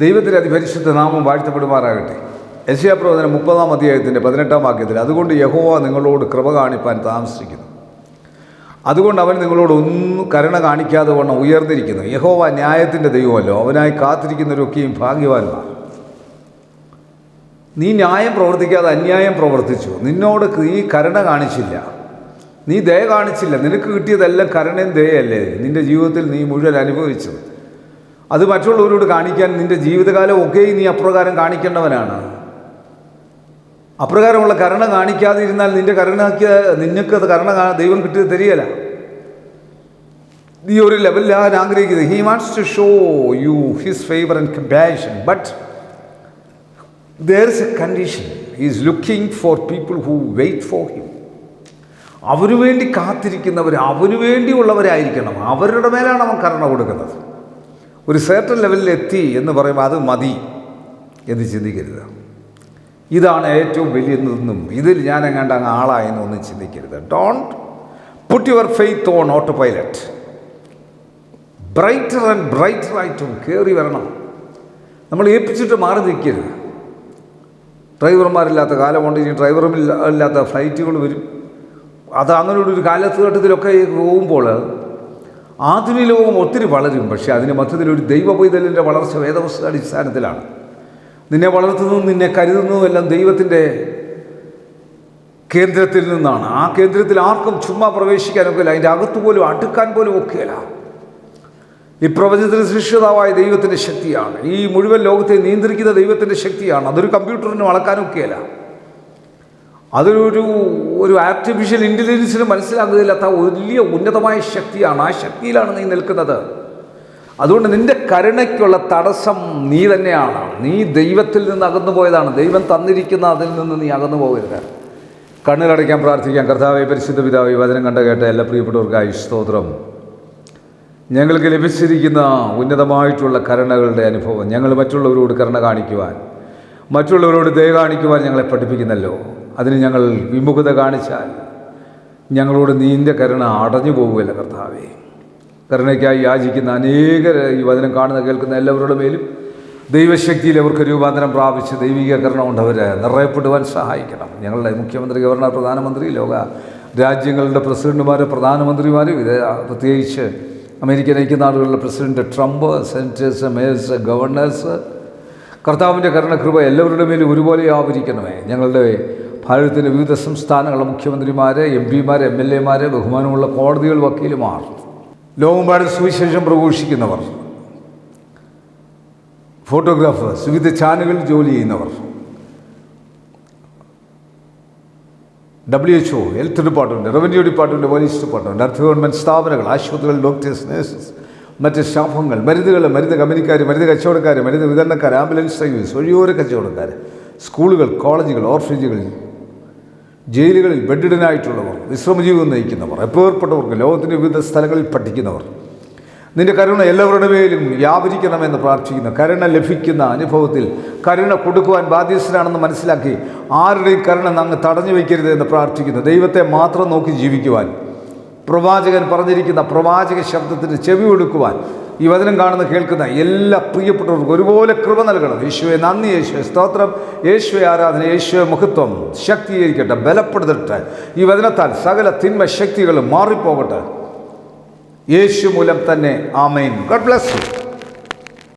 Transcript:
ദൈവത്തിന്റെ അതിപരിശുദ്ധ നാമം വാഴ്ത്തപ്പെടുമാറാകട്ടെ. യശയാപ്രവചനം മുപ്പതാം അധ്യായത്തിന്റെ പതിനെട്ടാം വാക്യത്തിൽ അതുകൊണ്ട് യഹോവ നിങ്ങളോട് കൃപ കാണിപ്പാൻ താമസിക്കുന്നു. അതുകൊണ്ട് അവൻ നിങ്ങളോട് ഒന്നും കരുണ കാണിക്കാതെ വണ്ണം ഉയർന്നിരിക്കുന്നു. യഹോവ ന്യായത്തിന്റെ ദൈവമല്ലോ അവനായി കാത്തിരിക്കുന്നവരൊക്കെയും ഭാഗ്യവാന്മാർ. നീ ന്യായം പ്രവർത്തിക്കാതെ അന്യായം പ്രവർത്തിച്ചു. നിന്നോട് നീ കരുണ കാണിച്ചില്ല. നീ ദയ കാണിച്ചില്ല. നിനക്ക് കിട്ടിയതെല്ലാം കരുണയും ദയയല്ലേ. നിന്റെ ജീവിതത്തിൽ നീ മുഴുവൻ അനുഭവിച്ചത്. അത് മറ്റുള്ളവരോട് കാണിക്കാൻ നിന്റെ ജീവിതകാലം ഒക്കെ നീ അപ്രകാരം കാണിക്കേണ്ടവനാണ്. അപ്രകാരമുള്ള കരുണ കാണിക്കാതിരുന്നാൽ നിന്റെ കരുണയ്ക്ക് നിനക്ക് അത് കരുണ ദൈവം കിട്ടിയത് തരികയല്ല നീ ഒരു ലെവലിലാകാൻ ആഗ്രഹിക്കുന്നത് he wants to show you his favour and compassion but there is a condition is looking for people who wait for him അവനു വേണ്ടി കാത്തിരിക്കുന്നവർ അവനു വേണ്ടിയുള്ളവരായിരിക്കണം അവരുടെ മേലാണ് അവൻ കരുണ കൊടുക്കുന്നത്. ഒരു സേർട്ടൺ ലെവലിൽ എത്തി എന്ന് പറയുമ്പോൾ അത് മതി എന്ന് ചിന്തിക്കരുത്. ഇതാണ് ഏറ്റവും വലിയതെന്നും ഇതിൽ ഞാൻ എങ്ങാണ്ട് അങ്ങ് ആളായെന്ന് ഒന്നും ചിന്തിക്കരുത്. Don't put your faith on autopilot brighter and brighter ആയിട്ടും കയറി വരണം. നമ്മൾ ഏൽപ്പിച്ചിട്ട് മാറി നിൽക്കരുത്. ഡ്രൈവർമാരില്ലാത്ത കാലമുണ്ട് ഇനി ഡ്രൈവറും ഇല്ലാത്ത ഫ്ലൈറ്റുകൾ വരും. അത് അങ്ങനെയുള്ളൊരു കാലഘട്ടത്തിലൊക്കെ പോകുമ്പോൾ ആധുനിക ലോകം ഒത്തിരി വളരും പക്ഷേ അതിന് മധ്യത്തിൽ ഒരു ദൈവ പൈതലിന്റെ വളർച്ച വേദവസ്തു അടിസ്ഥാനത്തിലാണ് നിന്നെ വളർത്തുന്നതും നിന്നെ കരുതുന്നതും എല്ലാം ദൈവത്തിന്റെ കേന്ദ്രത്തിൽ നിന്നാണ്. ആ കേന്ദ്രത്തിൽ ആർക്കും ചുമ്മാ പ്രവേശിക്കാനൊക്കെ അതിന്റെ അകത്ത് പോലും അടുക്കാൻ പോലും ഒക്കെയല്ല ഈ പ്രപഞ്ചത്തിന് സൃഷ്ടിതാവായ ദൈവത്തിന്റെ ശക്തിയാണ്. ഈ മുഴുവൻ ലോകത്തെ നിയന്ത്രിക്കുന്ന ദൈവത്തിന്റെ ശക്തിയാണ്. അതൊരു കമ്പ്യൂട്ടറിന് അളക്കാനൊക്കെയല്ല അതൊരു ഒരു ആർട്ടിഫിഷ്യൽ ഇന്റലിജൻസിന് മനസ്സിലാകുന്നതില്ലാത്ത വലിയ ഉന്നതമായ ശക്തിയാണ് ആ ശക്തിയിലാണ് നീ നിൽക്കുന്നത്. അതുകൊണ്ട് നിന്റെ കരുണയ്ക്കുള്ള തടസ്സം നീ തന്നെയാണ്. നീ ദൈവത്തിൽ നിന്ന് അകന്നു പോയതാണ്. ദൈവം തന്നിരിക്കുന്ന അതിൽ നിന്ന് നീ അകന്നു പോകരുത്. കണ്ണുകടയ്ക്കാൻ പ്രാർത്ഥിക്കാം. കർത്താവെ പരിശുദ്ധ പിതാവ് വചനം കണ്ട കേട്ട എല്ലാ പ്രിയപ്പെട്ടവർക്കായി സ്തോത്രം. ഞങ്ങൾക്ക് ലഭിച്ചിരിക്കുന്ന ഉന്നതമായിട്ടുള്ള കരുണകളുടെ അനുഭവം ഞങ്ങൾ മറ്റുള്ളവരോട് കരുണ കാണിക്കുവാൻ മറ്റുള്ളവരോട് ദയ കാണിക്കുവാൻ ഞങ്ങളെ പഠിപ്പിക്കുന്നല്ലോ. അതിന് ഞങ്ങൾ വിമുഖത കാണിച്ചാൽ ഞങ്ങളോട് നീന്റെ കരുണ അടഞ്ഞു പോകുകയില്ല കർത്താവേ. കരുണയ്ക്കായി യാചിക്കുന്ന അനേകർ ഈ വചനം കാണുന്ന കേൾക്കുന്ന എല്ലാവരുടെ മേലും ദൈവശക്തിയിൽ അവർക്ക് രൂപാന്തരം പ്രാപിച്ച് ദൈവീകരണം കൊണ്ട് അവരെ നിറയപ്പെടുവാൻ സഹായിക്കണം. ഞങ്ങളുടെ മുഖ്യമന്ത്രി ഗവർണർ പ്രധാനമന്ത്രി ലോക രാജ്യങ്ങളുടെ പ്രസിഡന്റുമാർ പ്രധാനമന്ത്രിമാരും ഇത് പ്രത്യേകിച്ച് American ഐക്യനാടുകളിലെ president Trump senators mayors governors കർത്താവിന്റെ കരുണകൃപ എല്ലാവരുടെ മേലും ഒരുപോലെ ആവരിക്കണമേ. ഞങ്ങളുടെ ഭാരതത്തിന്റെ വിവിധ സംസ്ഥാനങ്ങളിലെ മുഖ്യമന്ത്രിമാർ എം പിമാർ എം എൽ എമാർ ബഹുമാനമുള്ള കോടതികൾ വക്കീലുമാർ. ലോകമ്പാടും സുവിശേഷം പ്രഘോഷിക്കുന്നവർ. ഫോട്ടോഗ്രാഫേഴ്സ് വിവിധ ചാനലുകളിൽ ജോലി ചെയ്യുന്നവർ. W H O health department revenue department police department അർദ്ധ ഗവൺമെന്റ് സ്ഥാപനങ്ങൾ ആശുപത്രികൾ ഡോക്ടേഴ്സ് നേഴ്സസ് മറ്റ് സ്റ്റാഫുകൾ മരുന്നുകൾ മരുന്ന് കമ്പനിക്കാർ മരുന്ന് കച്ചവടക്കാർ മരുന്ന് വിതരണക്കാർ ആംബുലൻസ് സർവീസ് വഴിയോര കച്ചവടക്കാർ സ്കൂളുകൾ കോളേജുകൾ ഓർഫനേജുകളിൽ ജയിലുകളിൽ ബെഡിഡനായിട്ടുള്ളവർ വിശ്രമജീവിതം നയിക്കുന്നവർ എപ്പേർപ്പെട്ടവർക്ക് ലോകത്തിന്റെ വിവിധ സ്ഥലങ്ങളിൽ പഠിക്കുന്നവർ നിന്റെ കരുണ എല്ലാവരുടെ മേലും വ്യാപരിക്കണമെന്ന് പ്രാർത്ഥിക്കുന്നു കരുണ ലഭിക്കുന്ന അനുഭവത്തിൽ കരുണ കൊടുക്കുവാൻ ബാധ്യസ്ഥനാണെന്ന് മനസ്സിലാക്കി ആരുടെയും കരുണ അങ്ങ് തടഞ്ഞു വയ്ക്കരുത് എന്ന് പ്രാർത്ഥിക്കുന്നു. ദൈവത്തെ മാത്രം നോക്കി ജീവിക്കുവാൻ പ്രവാചകൻ പറഞ്ഞിരിക്കുന്ന പ്രവാചക ശബ്ദത്തിന് ചെവി കൊടുക്കുവാൻ ഈ വചനം കാണുന്ന കേൾക്കുന്ന എല്ലാ പ്രിയപ്പെട്ടവർക്കും ഒരുപോലെ കൃപ നൽകണം. യേശുവെ നന്ദി യേശുവെ സ്തോത്രം. യേശുവെ ആരാധന യേശുവെ മഹത്വം ശക്തീകരിക്കട്ടെ ബലപ്പെടുത്തട്ടെ. ഈ വചനത്താൽ സകല തിന്മ ശക്തികളും മാറിപ്പോകട്ടെ. യേശു മൂലം തന്നെ ആമേൻ. Garh bless you